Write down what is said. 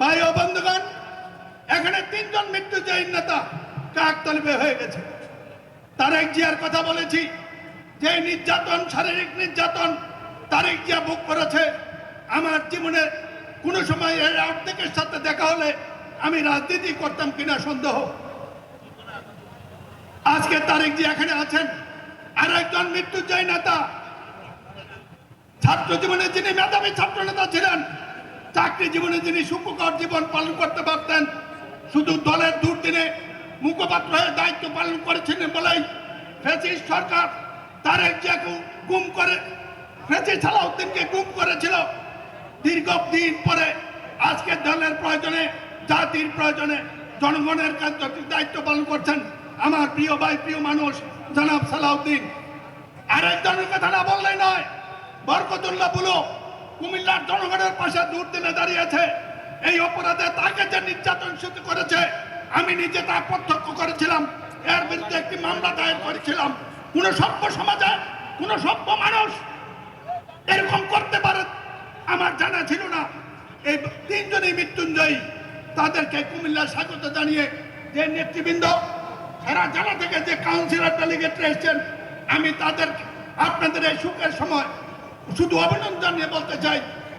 ভাই ও বন্ধুগণ, এখানে তিনজন মৃত্যুজয়ী নেতা, কাক হয়ে গেছে। তারেক জিয়ার কথা বলেছি যে নির্যাতন, শারীরিক নির্যাতন তারেক জিয়া ভোগ করেছে, আমার জীবনে কোনো সময় এর অর্ধেকের সাথে দেখা হলে আমি রাজনীতি করতাম কিনা সন্দেহ। আজকে তারেক জি এখানে আছেন, আর একজন মৃত্যুজয়ী নেতা। ছাত্র জীবনে যিনি মেধাবী ছাত্র নেতা ছিলেন চাকরি জীবনে যিনি সুখকর জীবন পালন করতে পারতেন, শুধু দলের দুর্দিনে মুখপাত্র হয়ে দায়িত্ব পালন করেছিলেন বলেই ফেসিস সরকার তারেক জিয়াকে গুম করে ফেসি সালাউদ্দিনকে গুম করেছিল। দীর্ঘ দিন পরে আজকে দলের প্রয়োজনে, জাতির প্রয়োজনে জনগণের কাছে দায়িত্ব পালন করছেন আমার প্রিয় ভাই, প্রিয় মানুষ, জনাব সালাউদ্দিন। আরেকজনের কথা না বললেই নয়, বরকতুল্লাহ বুলো কুমিল্লার জনগণের পাশে দূর দিনে দাঁড়িয়েছে। এই অপরাধে তাকে যে নির্যাতন শুরু করেছে, আমি নিজে তা প্রত্যক্ষ করেছিলাম। এর বিরুদ্ধে একটি মামলা দায়ের করেছিলাম। কোন সভ্য সমাজে, কোন সভ্য মানুষ এরকম করতে পারে, আমার জানা ছিল না। এই তিনজনই মৃত্যুঞ্জয়ী। তাদেরকে কুমিল্লা স্বাগত জানিয়ে যে নেতৃবৃন্দ, সারা জেলা থেকে যে কাউন্সিলর ডেলিগেটরা এসছেন, আমি তাদের, আপনাদের এই সুখের সময় শুধু অভিনন্দন নিয়ে বলতে চাই